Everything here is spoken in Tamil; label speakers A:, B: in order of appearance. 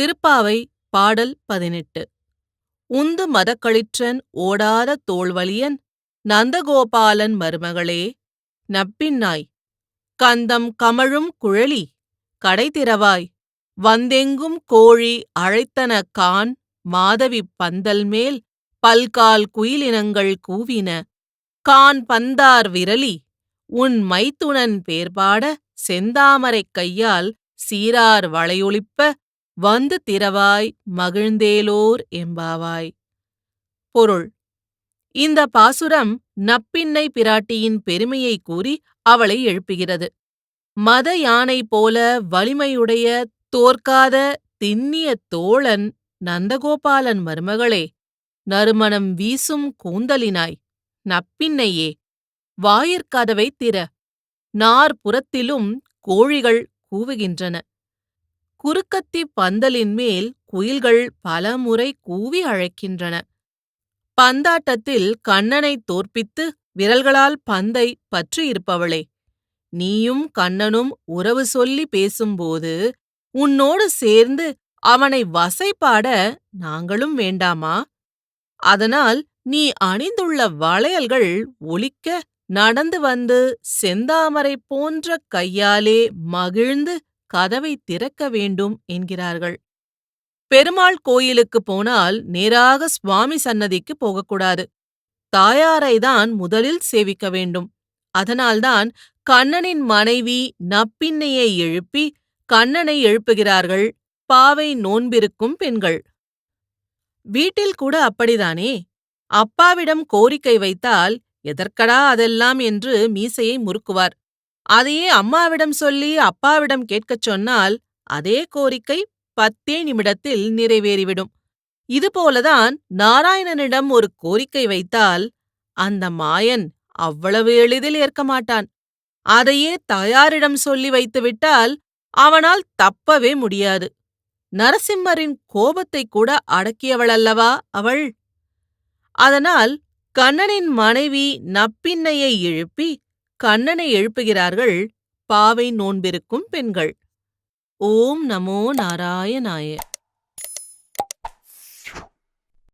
A: திருப்பாவை பாடல் பதினெட்டு. உந்து மதக்களிற்றன் ஓடாத தோள்வலியன் நந்தகோபாலன் மருமகளே நப்பின்னாய் கந்தம் கமழும் குழலி கடைதிறவாய் வந்தெங்கும் கோழி அழைத்தன கான் மாதவிப் பந்தல்மேல் பல்கால் குயிலினங்கள் கூவின. கான் பந்தார் விரலி உன் மைத்துனன் பேர்பாட செந்தாமரைக் கையால் சீரார் வளையொளிப்ப வந்து திறவாய் மகிழ்ந்தேலோர் எம்பாவாய் பொருள். இந்த பாசுரம் நப்பின்னை பிராட்டியின் பெருமையை கூறி அவளை எழுப்புகிறது. மத யானை போல வலிமையுடைய தோற்காத திண்ணிய தோழன் நந்தகோபாலன் மருமகளே நறுமணம் வீசும் கூந்தலினாய் நப்பின்னையே வாயிற்கதவை திற நாற்புறத்திலும் கோழிகள் கூவுகின்றன. குறுக்கத்திப் பந்தலின் மேல் குயில்கள் பலமுறை கூவி அழைக்கின்றன. பந்தாட்டத்தில் கண்ணனைத் தோற்பித்து விரல்களால் பந்தை பற்றியிருப்பவளே நீயும் கண்ணனும் உறவு சொல்லி பேசும்போது உன்னோடு சேர்ந்து அவனை வசைப்பாட நாங்களும் வேண்டாமா? அதனால் நீ அணிந்துள்ள வளையல்கள் ஒலிக்க நடந்து வந்து செந்தாமரை போன்ற கையாலே மகிழ்ந்து கதவை திறக்க வேண்டும் என்கிறார்கள். பெருமாள் கோயிலுக்கு போனால் நேராக சுவாமி சன்னதிக்கு போகக்கூடாது. தாயாரைதான் முதலில் சேவிக்க வேண்டும். அதனால்தான் கண்ணனின் மனைவி நப்பின்னையை எழுப்பி கண்ணனை எழுப்புகிறார்கள் பாவை நோன்பிருக்கும் பெண்கள். வீட்டில் கூட அப்படிதானே? அப்பாவிடம் கோரிக்கை வைத்தால் எதற்கடா அதெல்லாம் என்று மீசையை முறுக்குவார். அதையே அம்மாவிடம் சொல்லி அப்பாவிடம் கேட்கச் சொன்னால் அதே கோரிக்கை பத்தே நிமிடத்தில் நிறைவேறிவிடும். இதுபோலதான் நாராயணனிடம் ஒரு கோரிக்கை வைத்தால் அந்த மாயன் அவ்வளவு எளிதில் ஏற்க மாட்டான். அதையே தாயாரிடம் சொல்லி வைத்துவிட்டால் அவனால் தப்பவே முடியாது. நரசிம்மரின் கோபத்தை கூட அடக்கியவளல்லவா அவள்? அதனால் கண்ணனின் மனைவி நப்பின்னையை எழுப்பி கண்ணனை எழுப்புகிறார்கள் பாவை நோன்பிருக்கும் பெண்கள். ஓம் நமோ நாராயணாய.